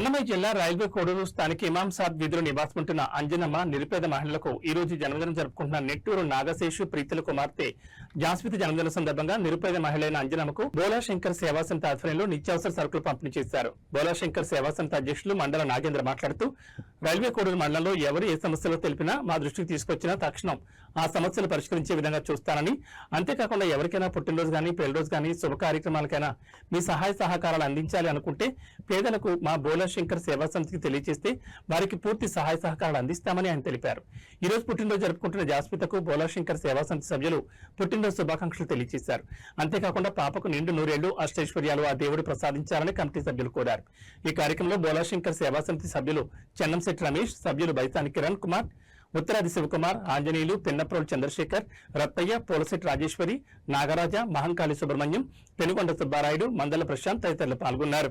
అన్నమయ్య జిల్లా రైల్వే కోడూరు స్థానిక ఇమాం సాద్ వీధిలో నివాసముంటున్న అంజనమ్మ నిరుపేద మహిళలకు ఈ రోజు జన్మదినం జరుపుకుంటున్న నెట్టూరు నాగశేషు ప్రీతుల కుమార్తె జాస్మిత జన్మదిన సందర్భంగా నిరుపేద మహిళైన అంజనమ్మకు బోలాశంకర్ సేవా సమితి ఆధ్వర్యంలో నిత్యావసర సరుకులు పంపిణీ చేశారు. బోలాశంకర్ సేవాసంత సేవా సమితి అధ్యక్షులు మండల నాగేంద్ర మాట్లాడుతూ రైల్వే కోడూరు మండలంలో ఎవరు ఏ సమస్యలో తెలిపినా మా దృష్టికి తీసుకొచ్చినా తక్షణం ఆ సమస్యలు పరిష్కరించే విధంగా చూస్తానని. అంతేకాకుండా ఎవరికైనా పుట్టినరోజు కానీ పెళ్ళిరోజు కానీ శుభ కార్యక్రమాలకైనా మీ సహాయ సహకారాలు అందించాలి అనుకుంటే పేదలకు మా బోలా శంకర్ సేవా సమితికి తెలియజేస్తే వారికి పూర్తి సహాయ సహకారాలు అందిస్తామని ఆయన తెలిపారు. ఈ రోజు పుట్టినరోజు జరుపుకుంటున్న జాస్మితకు బోలాశంకర్ సేవా సమితి సభ్యులు పుట్టినరోజు శుభాకాంక్షలు తెలియజేశారు. అంతేకాకుండా పాపకు నిండు నూరేళ్ళు అష్టైశ్వర్యాలు ఆ దేవుడు ప్రసాదించాలని కమిటీ సభ్యులు కోరారు. ఈ కార్యక్రమంలో బోలాశంకర్ సేవా సమితి సభ్యులు చెన్నంశెట్టి రమేష్ సభ్యులు బైతాని కిరణ్ కుమార్ ఉత్తరాది శివకుమార్ ఆంజనేయులు పిన్నప్రోలు చంద్రశేఖర్ రత్తయ్య పోలశెట్టి రాజేశ్వరి నాగరాజ మహంకాళి సుబ్రహ్మణ్యం పెనుకొండ సుబ్బారాయుడు మందల ప్రశాంత్ తదితరులు పాల్గొన్నారు.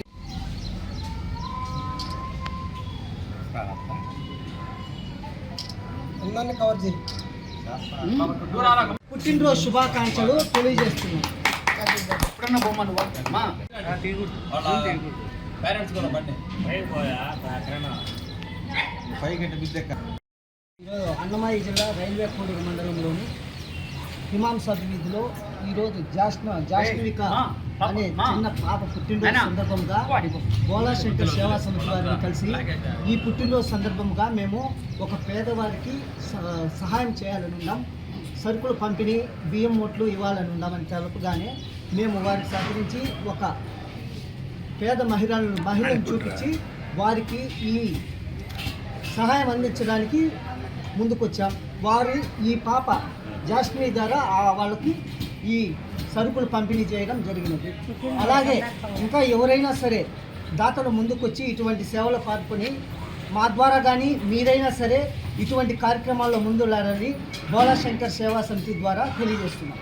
అందరిని కవర్ చేయి. పుట్టినరోజు శుభాకాంక్షలు తెలియజేస్తున్నాం. పేరెంట్స్ కూడా బండి ఈరోజు అన్నమయ్య జిల్లా రైల్వే కోడూరు మండలంలోని హిమాంసద్ వీధిలో ఈరోజు జాస్న జాస్మిక అనే చిన్న పాప పుట్టినరోజు సందర్భంగా బోలా శంకర్ సేవా సమితి వారిని కలిసి ఈ పుట్టినరోజు సందర్భంగా మేము ఒక పేదవారికి సహాయం చేయాలని ఉన్నాం. సరుకులు పంపిణీ బియ్యం మూట్లు ఇవ్వాలని ఉన్నామని తెలుపుగానే మేము వారికి సహకరించి ఒక పేద మహిళలను మహిళను చూపించి వారికి ఈ సహాయం అందించడానికి ముందుకొచ్చాం. వారు ఈ పాప జాస్మిని ద్వారా ఆ వాళ్ళకి ఈ సరుకులు పంపిణీ చేయడం జరిగినది. అలాగే ఇంకా ఎవరైనా సరే దాతలు ముందుకొచ్చి ఇటువంటి సేవలు పాల్గొని మా ద్వారా కానీ మీరైనా సరే ఇటువంటి కార్యక్రమాల్లో ముందులారని బోలా శంకర్ సేవా సమితి ద్వారా తెలియజేస్తున్నాం.